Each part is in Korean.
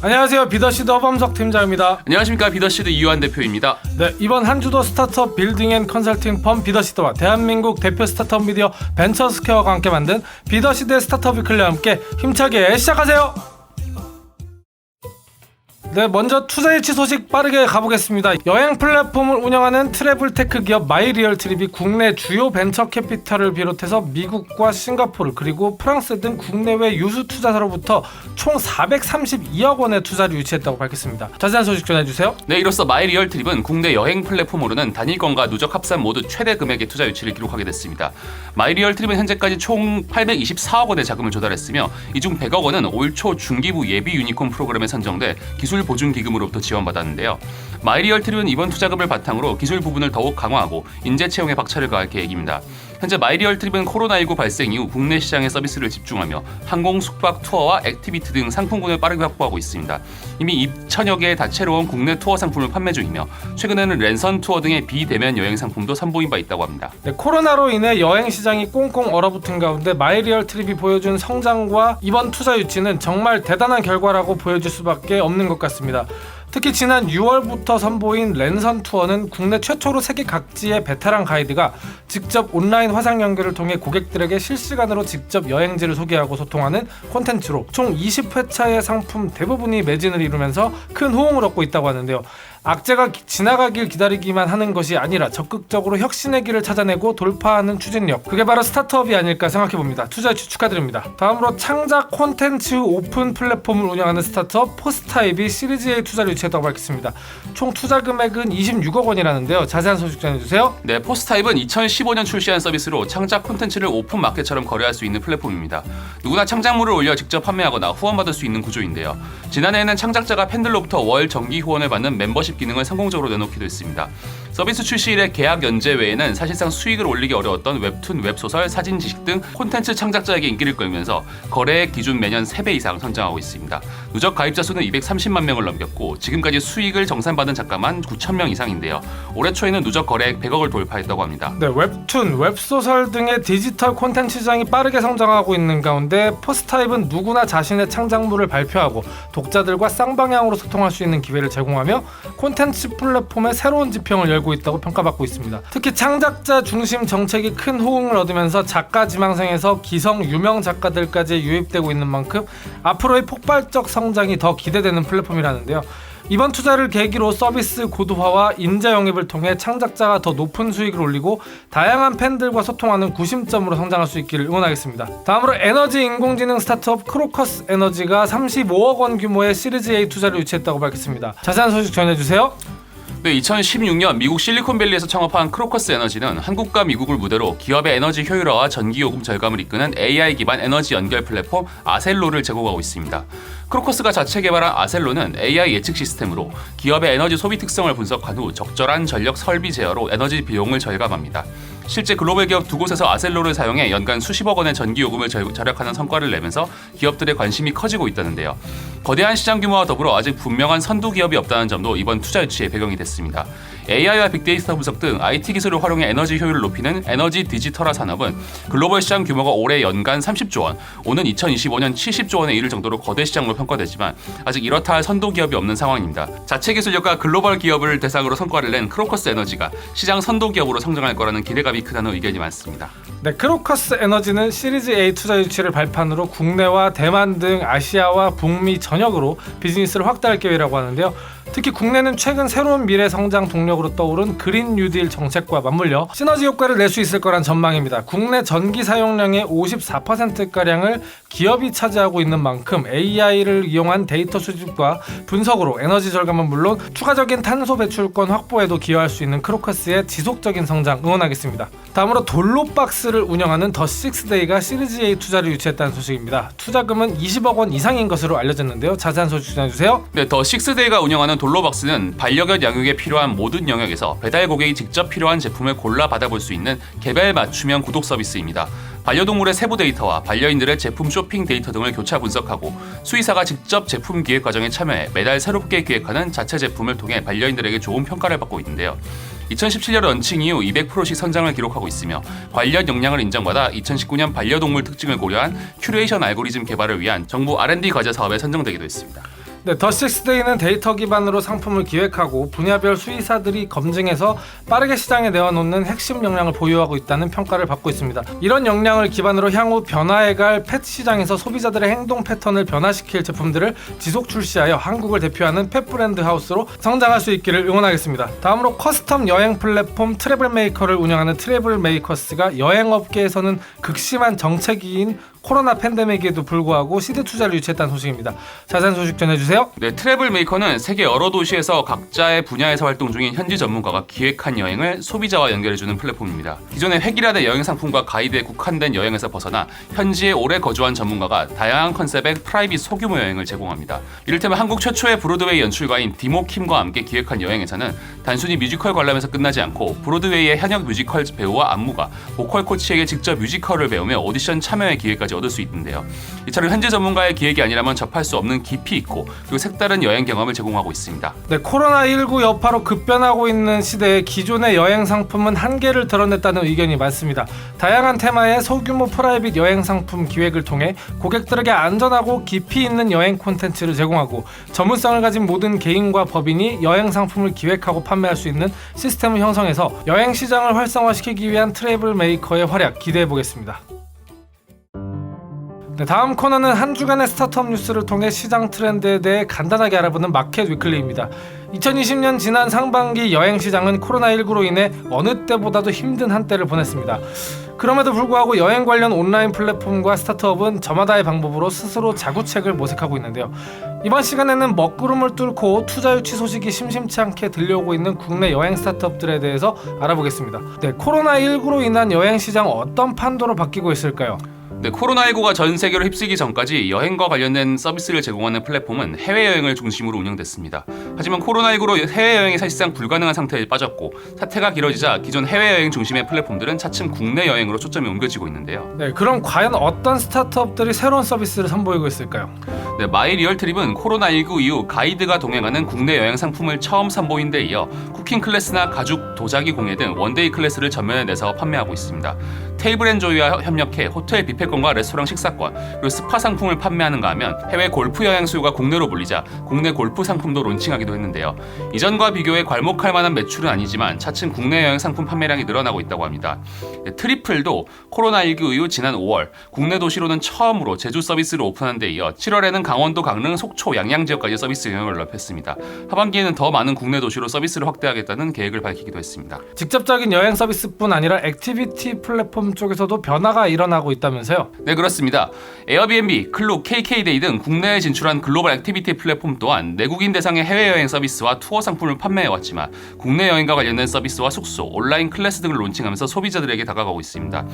안녕하세요 비더시드 허범석 팀장입니다. 안녕하십니까 비더시드 이유한 대표입니다. 네 이번 한 주도 스타트업 빌딩 앤 컨설팅 펌 비더시드와 대한민국 대표 스타트업 미디어 벤처스퀘어가 함께 만든 비더시드 스타트업 위클리와 함께 힘차게 시작하세요. 네, 먼저 투자 유치 소식 빠르게 가보겠습니다. 여행 플랫폼을 운영하는 트래블 테크 기업 마이리얼 트립이 국내 주요 벤처 캐피탈을 비롯해서 미국과 싱가포르 그리고 프랑스 등 국내외 유수 투자사로부터 총 432억 원의 투자를 유치했다고 밝혔습니다. 자세한 소식 전해주세요. 네, 이로써 마이리얼 트립은 국내 여행 플랫폼으로는 단일권과 누적 합산 모두 최대 금액의 투자 유치를 기록하게 됐습니다. 마이리얼 트립은 현재까지 총 824억 원의 자금을 조달했으며 이 중 100억 원은 올 초 중기부 예비 유니콘 프로그램에 선정돼 기술 보증 기금으로부터 지원받았는데요. 마이리얼 트립은 이번 투자금을 바탕으로 기술 부분을 더욱 강화하고 인재 채용에 박차를 가할 계획입니다. 현재 마이리얼 트립은 코로나19 발생 이후 국내 시장에 서비스를 집중하며 항공, 숙박, 투어와 액티비티 등 상품군을 빠르게 확보하고 있습니다. 이미 2천여 개의 다채로운 국내 투어 상품을 판매 중이며 최근에는 랜선 투어 등의 비대면 여행 상품도 선보인 바 있다고 합니다. 네, 코로나로 인해 여행 시장이 꽁꽁 얼어붙은 가운데 마이리얼 트립이 보여준 성장과 이번 투자 유치는 정말 대단한 결과라고 보여줄 수밖에 없는 것 같습니다. 특히 지난 6월부터 선보인 랜선 투어는 국내 최초로 세계 각지의 베테랑 가이드가 직접 온라인 화상 연결을 통해 고객들에게 실시간으로 직접 여행지를 소개하고 소통하는 콘텐츠로 총 20회차의 상품 대부분이 매진을 이루면서 큰 호응을 얻고 있다고 하는데요. 악재가 기- 지나가길 기다리기만 하는 것이 아니라 적극적으로 혁신의 길을 찾아내고 돌파하는 추진력. 그게 바로 스타트업이 아닐까 생각해 봅니다. 투자 축하드립니다. 다음으로 창작 콘텐츠 오픈 플랫폼을 운영하는 스타트업 포스타입이 시리즈 A 투자를 유치했다고 밝혔습니다. 총 투자 금액은 26억 원이라는데요. 자세한 소식 전해주세요. 네, 포스타입은 2015년 출시한 서비스로 창작 콘텐츠를 오픈 마켓처럼 거래할 수 있는 플랫폼입니다. 누구나 창작물을 올려 직접 판매하거나 후원받을 수 있는 구조인데요. 지난해에는 창작자가 팬들로부터 월 정기 후원을 받는 멤버십 기능을 성공적으로 내놓기도 했습니다. 서비스 출시 일에 계약 연재 외에는 사실상 수익을 올리기 어려웠던 웹툰, 웹소설, 사진 지식 등 콘텐츠 창작자에게 인기를 끌면서 거래액 기준 매년 3배 이상 성장하고 있습니다. 누적 가입자 수는 230만 명을 넘겼고 지금까지 수익을 정산받은 작가만 9천 명 이상인데요. 올해 초에는 누적 거래액 100억을 돌파했다고 합니다. 네, 웹툰, 웹소설 등의 디지털 콘텐츠 시장이 빠르게 성장하고 있는 가운데 포스타입은 누구나 자신의 창작물을 발표하고 독자들과 쌍방향으로 소통할 수 있는 기회를 제공하며 콘텐츠 플랫폼의 새로운 지평을 열고 있다고 평가받고 있습니다. 특히 창작자 중심 정책이 큰 호응을 얻으면서 작가 지망생에서 기성 유명 작가들까지 유입되고 있는 만큼 앞으로의 폭발적 성장이 더 기대되는 플랫폼이라는데요. 이번 투자를 계기로 서비스 고도화와 인재 영입을 통해 창작자가 더 높은 수익을 올리고 다양한 팬들과 소통하는 구심점으로 성장할 수 있기를 응원하겠습니다. 다음으로 에너지 인공지능 스타트업 크로커스 에너지가 35억 원 규모의 시리즈 A 투자를 유치했다고 밝혔습니다. 자세한 소식 전해주세요. 네, 2016년 미국 실리콘밸리에서 창업한 크로커스 에너지는 한국과 미국을 무대로 기업의 에너지 효율화와 전기 요금 절감을 이끄는 AI 기반 에너지 연결 플랫폼 아셀로를 제공하고 있습니다. 크로커스가 자체 개발한 아셀로는 AI 예측 시스템으로 기업의 에너지 소비 특성을 분석한 후 적절한 전력 설비 제어로 에너지 비용을 절감합니다. 실제 글로벌 기업 두 곳에서 아셀로를 사용해 연간 수십억 원의 전기 요금을 절- 절약하는 성과를 내면서 기업들의 관심이 커지고 있다는데요. 거대한 시장 규모와 더불어 아직 분명한 선두 기업이 없다는 점도 이번 투자 유치의 배경이 됐습니다. AI와 빅데이터 분석 등 IT 기술을 활용해 에너지 효율을 높이는 에너지 디지털화 산업은 글로벌 시장 규모가 올해 연간 30조 원, 오는 2025년 70조 원에 이를 정도로 거대 시장으로 평가되지만 아직 이렇다 할 선도 기업이 없는 상황입니다. 자체 기술력과 글로벌 기업을 대상으로 성과를 낸 크로커스 에너지가 시장 선도 기업으로 성장할 거라는 기대감이 크다는 의견이 많습니다. 네, 크로커스 에너지는 시리즈 A 투자 유치를 발판으로 국내와 대만 등 아시아와 북미 전역으로 비즈니스를 확대할 계획이라고 하는데요. 특히 국내는 최근 새로운 미래 성장 동력 으로 떠오른 그린 뉴딜 정책과 맞물려 시너지 효과를 낼 수 있을 거란 전망입니다. 국내 전기 사용량의 54%가량을 기업이 차지하고 있는 만큼 AI를 이용한 데이터 수집과 분석으로 에너지 절감은 물론 추가적인 탄소 배출권 확보에도 기여할 수 있는 크로커스의 지속적인 성장 응원하겠습니다. 다음으로 돌로박스를 운영하는 더 식스데이가 시리즈 A 투자를 유치했다는 소식입니다. 투자금은 20억 원 이상인 것으로 알려졌는데요. 자세한 소식 전해주세요. 네, 더 식스데이가 운영하는 돌로박스는 반려견 양육에 필요한 모든 영역에서 배달 고객이 직접 필요한 제품을 골라 받아볼 수 있는 개별 맞춤형 구독 서비스입니다. 반려동물의 세부 데이터와 반려인들의 제품 쇼핑 데이터 등을 교차 분석하고 수의사가 직접 제품 기획 과정에 참여해 매달 새롭게 기획하는 자체 제품을 통해 반려인들에게 좋은 평가를 받고 있는데요. 2017년 런칭 이후 200%씩 성장을 기록하고 있으며 관련 역량을 인정받아 2019년 반려동물 특징을 고려한 큐레이션 알고리즘 개발을 위한 정부 R&D 과제 사업에 선정되기도 했습니다. 네, 더 식스데이는 데이터 기반으로 상품을 기획하고 분야별 수의사들이 검증해서 빠르게 시장에 내어놓는 핵심 역량을 보유하고 있다는 평가를 받고 있습니다. 이런 역량을 기반으로 향후 변화해갈 펫 시장에서 소비자들의 행동 패턴을 변화시킬 제품들을 지속 출시하여 한국을 대표하는 펫 브랜드 하우스로 성장할 수 있기를 응원하겠습니다. 다음으로 커스텀 여행 플랫폼 트래블 메이커를 운영하는 트래블 메이커스가 여행 업계에서는 극심한 정체기인 코로나 팬데믹에도 불구하고 시드 투자를 유치했다는 소식입니다. 자세한 소식 전해주 세요. 네, 트래블 메이커는 세계 여러 도시에서 각자의 분야에서 활동 중인 현지 전문가가 기획한 여행을 소비자와 연결해주는 플랫폼입니다. 기존의 획일화된 여행 상품과 가이드에 국한된 여행에서 벗어나 현지에 오래 거주한 전문가가 다양한 컨셉의 프라이빗 소규모 여행을 제공합니다. 이를테면 한국 최초의 브로드웨이 연출가인 디모 킴과 함께 기획한 여행에서는 단순히 뮤지컬 관람에서 끝나지 않고 브로드웨이의 현역 뮤지컬 배우와 안무가 보컬 코치에게 직접 뮤지컬을 배우며 오디션 참여의 기회까지 얻을 수 있는데요. 이처럼 현지 전문가의 기획이 아니라면 접할 수 없는 깊이 있고 그리고 색다른 여행 경험을 제공하고 있습니다. 네, 코로나19 여파로 급변하고 있는 시대에 기존의 여행 상품은 한계를 드러냈다는 의견이 많습니다. 다양한 테마의 소규모 프라이빗 여행 상품 기획을 통해 고객들에게 안전하고 깊이 있는 여행 콘텐츠를 제공하고 전문성을 가진 모든 개인과 법인이 여행 상품을 기획하고 판매할 수 있는 시스템을 형성해서 여행 시장을 활성화시키기 위한 트래블 메이커의 활약 기대해 보겠습니다. 네, 다음 코너는 한 주간의 스타트업 뉴스를 통해 시장 트렌드에 대해 간단하게 알아보는 마켓 위클리입니다. 2020년 지난 상반기 여행 시장은 코로나19로 인해 어느 때보다도 힘든 한때를 보냈습니다. 그럼에도 불구하고 여행 관련 온라인 플랫폼과 스타트업은 저마다의 방법으로 스스로 자구책을 모색하고 있는데요. 이번 시간에는 먹구름을 뚫고 투자 유치 소식이 심심치 않게 들려오고 있는 국내 여행 스타트업들에 대해서 알아보겠습니다. 네, 코로나19로 인한 여행 시장 어떤 판도로 바뀌고 있을까요? 네, 코로나19가 전 세계로 휩쓰기 전까지 여행과 관련된 서비스를 제공하는 플랫폼은 해외여행을 중심으로 운영됐습니다. 하지만 코로나19로 해외여행이 사실상 불가능한 상태에 빠졌고 사태가 길어지자 기존 해외여행 중심의 플랫폼들은 차츰 국내 여행으로 초점이 옮겨지고 있는데요. 네, 그럼 과연 어떤 스타트업들이 새로운 서비스를 선보이고 있을까요? 네, 마이 리얼트립은 코로나19 이후 가이드가 동행하는 국내 여행 상품을 처음 선보인 데 이어 쿠킹 클래스나 가죽 도자기 공예 등 원데이 클래스를 전면에 내서 판매하고 있습니다. 테이블 앤 조이와 협력해 호텔 뷔페권과 레스토랑 식사권 그리고 스파 상품을 판매하는가 하면 해외 골프 여행 수요가 국내로 몰리자 국내 골프 상품도 론칭하기도 했는데요. 이전과 비교해 괄목할 만한 매출은 아니지만 차츰 국내 여행 상품 판매량이 늘어나고 있다고 합니다. 네, 트리플도 코로나19 이후 지난 5월 국내 도시로는 처음으로 제주 서비스를 오픈한 데 이어 7월에는 강원도, 강릉, 속초, 양양 지역까지 서비스 영역을 넓혔습니다. 하반기에는 더 많은 국내 도시로 서비스를 확대하겠다는 계획을 밝히기도 했습니다. 직접적인 여행 서비스뿐 아니라 액티비티 플랫폼 쪽에서도 변화가 일어나고 있다면서요? 네 그렇습니다. 에어비앤비, 클룩, KK데이 등 국내에 진출한 글로벌 액티비티 플랫폼 또한 내국인 대상의 해외여행 서비스와 투어 상품을 판매해왔지만 국내 여행과 관련된 서비스와 숙소, 온라인 클래스 등을 론칭하면서 소비자들에게 다가가고 있습니다.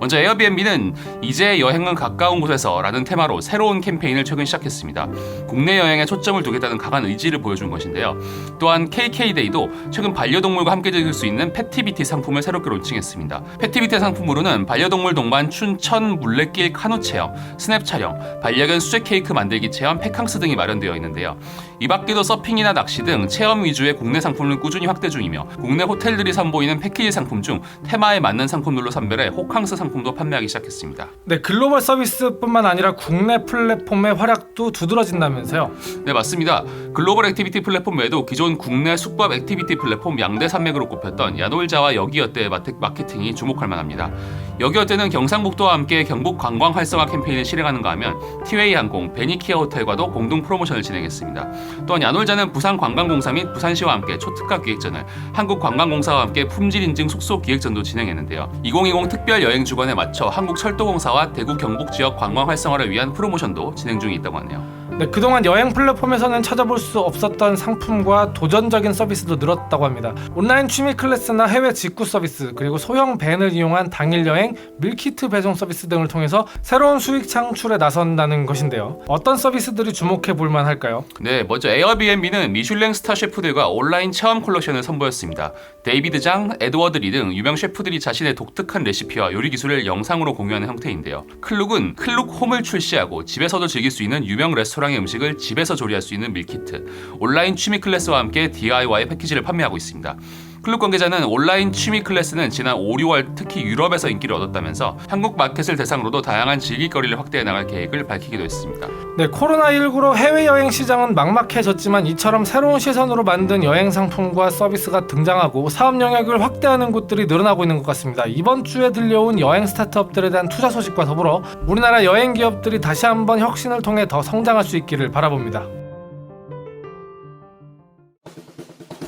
먼저 에어비앤비는 이제 여행은 가까운 곳에서 라는 테마로 새로운 캠페인을 최근 시작했습니다. 국내 여행에 초점을 두겠다는 강한 의지를 보여준 것인데요. 또한 KK데이도 최근 반려동물과 함께 즐길 수 있는 패티비티 상품을 새롭게 론칭했습니다. 패티비티 상품으로 는 반려동물 동반 춘천 물레길 카누 체험, 스냅 촬영, 반려견 수제 케이크 만들기 체험, 페캉스 등이 마련되어 있는데요. 이 밖에도 서핑이나 낚시 등 체험 위주의 국내 상품을 꾸준히 확대 중이며 국내 호텔들이 선보이는 패키지 상품 중 테마에 맞는 상품들로 선별해 호캉스 상품도 판매하기 시작했습니다. 네, 글로벌 서비스뿐만 아니라 국내 플랫폼의 활약도 두드러진다면서요? 네 맞습니다. 글로벌 액티비티 플랫폼 외에도 기존 국내 숙박 액티비티 플랫폼 양대 산맥으로 꼽혔던 야놀자와 여기어때의 마케팅이 주목할 만합니다. 여기어때는 경상북도와 함께 경북 관광 활성화 캠페인을 실행하는가 하면 티웨이 항공, 베니키아 호텔과도 공동 프로모션을 진행했습니다. 또한 야놀자는 부산관광공사 및 부산시와 함께 초특가 기획전을 한국관광공사와 함께 품질 인증 숙소 기획전도 진행했는데요. 2020 특별 여행 주간에 맞춰 한국철도공사와 대구 경북 지역 관광 활성화를 위한 프로모션도 진행 중에 있다고 하네요. 네, 그동안 여행 플랫폼에서는 찾아볼 수 없었던 상품과 도전적인 서비스도 늘었다고 합니다. 온라인 취미 클래스나 해외 직구 서비스, 그리고 소형 밴을 이용한 당일 여행, 밀키트 배송 서비스 등을 통해서 새로운 수익 창출에 나선다는 것인데요. 어떤 서비스들이 주목해 볼 만할까요? 네, 먼저 에어비앤비는 미슐랭 스타 셰프들과 온라인 체험 컬렉션을 선보였습니다. 데이비드 장, 에드워드 리 등 유명 셰프들이 자신의 독특한 레시피와 요리 기술을 영상으로 공유하는 형태인데요. 클룩은 클룩 홈을 출시하고 집에서도 즐길 수 있는 유명 레스토랑 의 음식을 집에서 조리할 수 있는 밀키트, 온라인 취미 클래스와 함께 DIY 패키지를 판매하고 있습니다. 클럽 관계자는 온라인 취미 클래스는 지난 5, 6월 특히 유럽에서 인기를 얻었다면서 한국 마켓을 대상으로도 다양한 즐길거리를 확대해 나갈 계획을 밝히기도 했습니다. 네, 코로나19로 해외여행 시장은 막막해졌지만 이처럼 새로운 시선으로 만든 여행 상품과 서비스가 등장하고 사업 영역을 확대하는 곳들이 늘어나고 있는 것 같습니다. 이번 주에 들려온 여행 스타트업들에 대한 투자 소식과 더불어 우리나라 여행 기업들이 다시 한번 혁신을 통해 더 성장할 수 있기를 바라봅니다.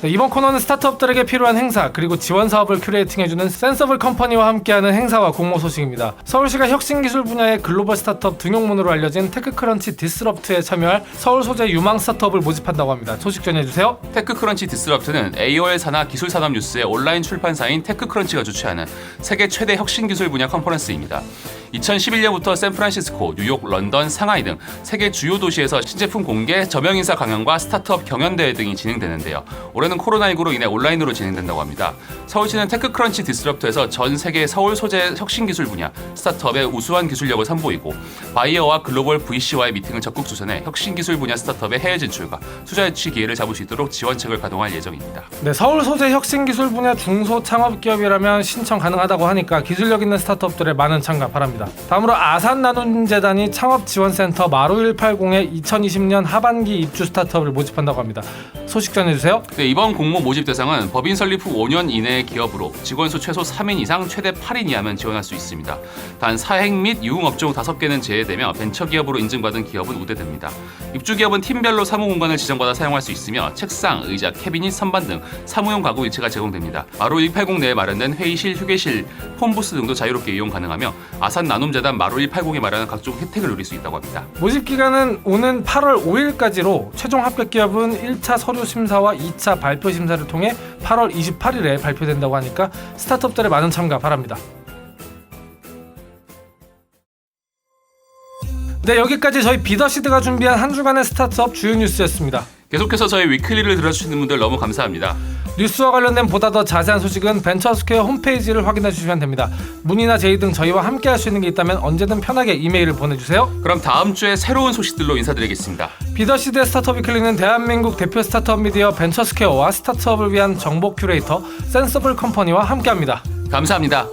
네, 이번 코너는 스타트업들에게 필요한 행사 그리고 지원 사업을 큐레이팅해주는 센서블 컴퍼니와 함께하는 행사와 공모 소식입니다. 서울시가 혁신 기술 분야의 글로벌 스타트업 등용문으로 알려진 테크크런치 디스럽트에 참여할 서울 소재 유망 스타트업을 모집한다고 합니다. 소식 전해주세요. 테크크런치 디스럽트는 AOL 산하 기술 산업 뉴스의 온라인 출판사인 테크크런치가 주최하는 세계 최대 혁신 기술 분야 컨퍼런스입니다. 2011년부터 샌프란시스코, 뉴욕, 런던, 상하이 등 세계 주요 도시에서 신제품 공개, 저명 인사 강연과 스타트업 경연 대회 등이 진행되는데요. 올해는 코로나19로 인해 온라인으로 진행된다고 합니다. 서울시는 테크크런치 디스럽트에서 전 세계 서울 소재 혁신 기술 분야 스타트업의 우수한 기술력을 선보이고 바이어와 글로벌 VC와의 미팅을 적극 주선해 혁신 기술 분야 스타트업의 해외 진출과 투자 유치 기회를 잡을 수 있도록 지원책을 가동할 예정입니다. 네, 서울 소재 혁신 기술 분야 중소 창업 기업이라면 신청 가능하다고 하니까 기술력 있는 스타트업들의 많은 참가 바랍니다. 다음으로 아산 나눔 재단이 창업 지원센터 마루 180에 2020년 하반기 입주 스타트업을 모집한다고 합니다. 소식 전해주세요. 네, 이번 공모 모집 대상은 법인 설립 후 5년 이내의 기업으로 직원 수 최소 3인 이상 최대 8인 이하면 지원할 수 있습니다. 단 사행 및 유흥업종 5개는 제외되며 벤처기업으로 인증받은 기업은 우대됩니다. 입주 기업은 팀별로 사무 공간을 지정받아 사용할 수 있으며 책상, 의자, 캐비닛, 선반 등 사무용 가구 일체가 제공됩니다. 마루 180 내에 마련된 회의실, 휴게실, 폰부스 등도 자유롭게 이용 가능하며 아산 나 눔재단 마루 180에 마련한 각종 혜택을 누릴 수 있다고 합니다. 모집 기간은 오는 8월 5일까지로 최종 합격 기업은 1차 서류 심사와 2차 발표 심사를 통해 8월 28일에 발표된다고 하니까 스타트업들의 많은 참가 바랍니다. 네 여기까지 저희 비더시드가 준비한 한 주간의 스타트업 주요 뉴스였습니다. 계속해서 저희 위클리를 들어주시는 분들 너무 감사합니다. 뉴스와 관련된 보다 더 자세한 소식은 벤처스퀘어 홈페이지를 확인해 주시면 됩니다. 문의나 제의 등 저희와 함께 할 수 있는 게 있다면 언제든 편하게 이메일을 보내주세요. 그럼 다음 주에 새로운 소식들로 인사드리겠습니다. 비더시대 스타트업 위클리는 대한민국 대표 스타트업 미디어 벤처스퀘어와 스타트업을 위한 정보 큐레이터 센서블 컴퍼니와 함께합니다. 감사합니다.